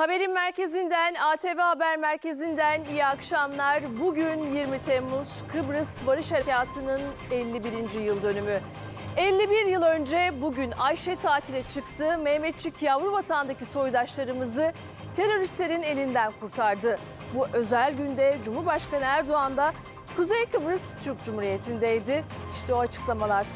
Haberin merkezinden, ATV Haber Merkezi'nden iyi akşamlar. Bugün 20 Temmuz Kıbrıs Barış Harekatı'nın 51. yıl dönümü. 51 yıl önce bugün Ayşe tatile çıktı. Mehmetçik yavru vatandaki soydaşlarımızı teröristlerin elinden kurtardı. Bu özel günde Cumhurbaşkanı Erdoğan da Kuzey Kıbrıs Türk Cumhuriyeti'ndeydi. İşte o açıklamalar.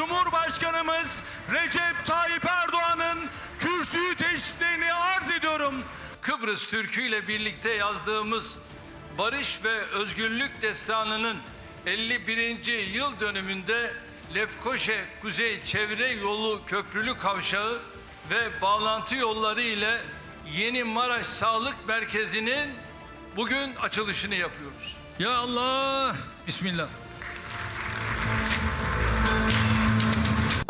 Cumhurbaşkanımız Recep Tayyip Erdoğan'ın kürsüyü teşhislerini arz ediyorum. Kıbrıs Türk'ü ile birlikte yazdığımız Barış ve Özgürlük Destanı'nın 51. yıl dönümünde Lefkoşe Kuzey Çevre Yolu Köprülü Kavşağı ve bağlantı yolları ile Yeni Maraş Sağlık Merkezi'nin bugün açılışını yapıyoruz. Ya Allah, Bismillah.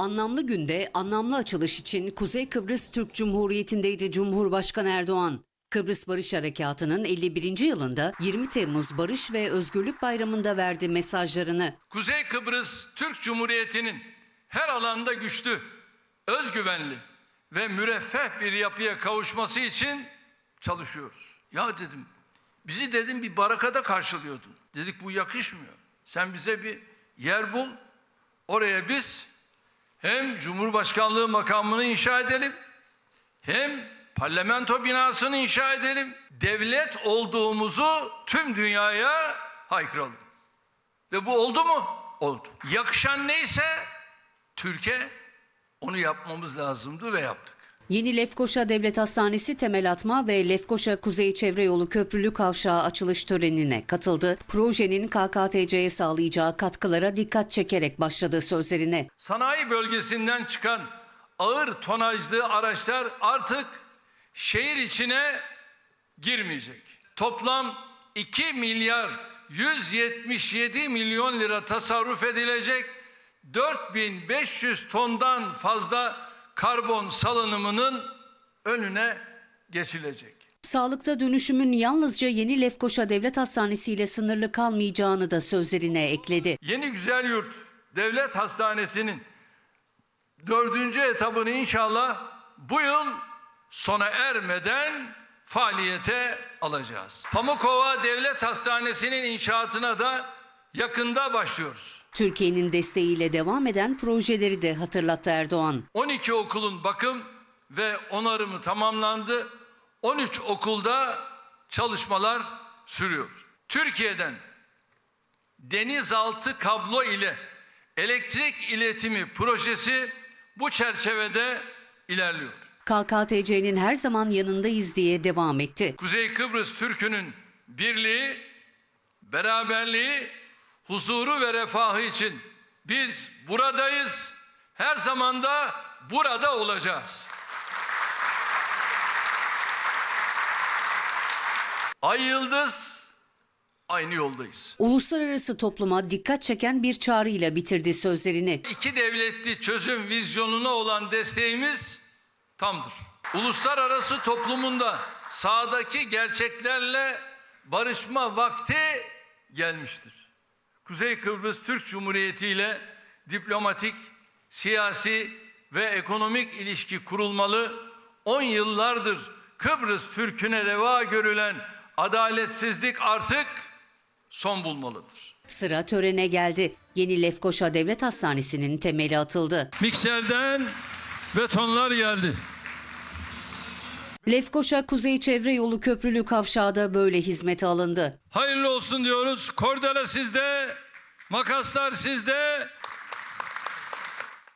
Anlamlı günde anlamlı açılış için Kuzey Kıbrıs Türk Cumhuriyeti'ndeydi Cumhurbaşkanı Erdoğan. Kıbrıs Barış Harekatı'nın 51. yılında 20 Temmuz Barış ve Özgürlük Bayramı'nda verdi mesajlarını. Kuzey Kıbrıs Türk Cumhuriyeti'nin her alanda güçlü, özgüvenli ve müreffeh bir yapıya kavuşması için çalışıyoruz. Ya dedim, bizi dedim bir barakada karşılıyordun. Dedik bu yakışmıyor. Sen bize bir yer bul, oraya biz hem Cumhurbaşkanlığı makamını inşa edelim, hem parlamento binasını inşa edelim, devlet olduğumuzu tüm dünyaya haykıralım. Ve bu oldu mu? Oldu. Yakışan neyse Türkiye onu yapmamız lazımdı ve yaptık. Yeni Lefkoşa Devlet Hastanesi temel atma ve Lefkoşa Kuzey Çevre Yolu Köprülü Kavşağı açılış törenine katıldı. Projenin KKTC'ye sağlayacağı katkılara dikkat çekerek başladı sözlerine. Sanayi bölgesinden çıkan ağır tonajlı araçlar artık şehir içine girmeyecek. Toplam 2 milyar 177 milyon lira tasarruf edilecek. 4500 tondan fazla karbon salınımının önüne geçilecek. Sağlıkta dönüşümün yalnızca Yeni Lefkoşa Devlet Hastanesi ile sınırlı kalmayacağını da sözlerine ekledi. Yeni Güzel Yurt Devlet Hastanesi'nin dördüncü etabını inşallah bu yıl sona ermeden faaliyete alacağız. Pamukova Devlet Hastanesi'nin inşaatına da yakında başlıyoruz. Türkiye'nin desteğiyle devam eden projeleri de hatırlattı Erdoğan. 12 okulun bakım ve onarımı tamamlandı. 13 okulda çalışmalar sürüyor. Türkiye'den denizaltı kablo ile elektrik iletimi projesi bu çerçevede ilerliyor. KKTC'nin her zaman yanındayız diye devam etti. Kuzey Kıbrıs Türk'ünün birliği, beraberliği, huzuru ve refahı için biz buradayız. Her zaman da burada olacağız. Ay yıldız aynı yoldayız. Uluslararası topluma dikkat çeken bir çağrıyla bitirdi sözlerini. İki devletli çözüm vizyonuna olan desteğimiz tamdır. Uluslararası toplumunda sahadaki gerçeklerle barışma vakti gelmiştir. Kuzey Kıbrıs Türk Cumhuriyeti ile diplomatik, siyasi ve ekonomik ilişki kurulmalı. 10 yıllardır Kıbrıs Türk'üne reva görülen adaletsizlik artık son bulmalıdır. Sıra törene geldi. Yeni Lefkoşa Devlet Hastanesi'nin temeli atıldı. Mikserden betonlar geldi. Lefkoşa Kuzey Çevre Yolu Köprülü Kavşağı da böyle hizmete alındı. Hayırlı olsun diyoruz. Kordela sizde, makaslar sizde.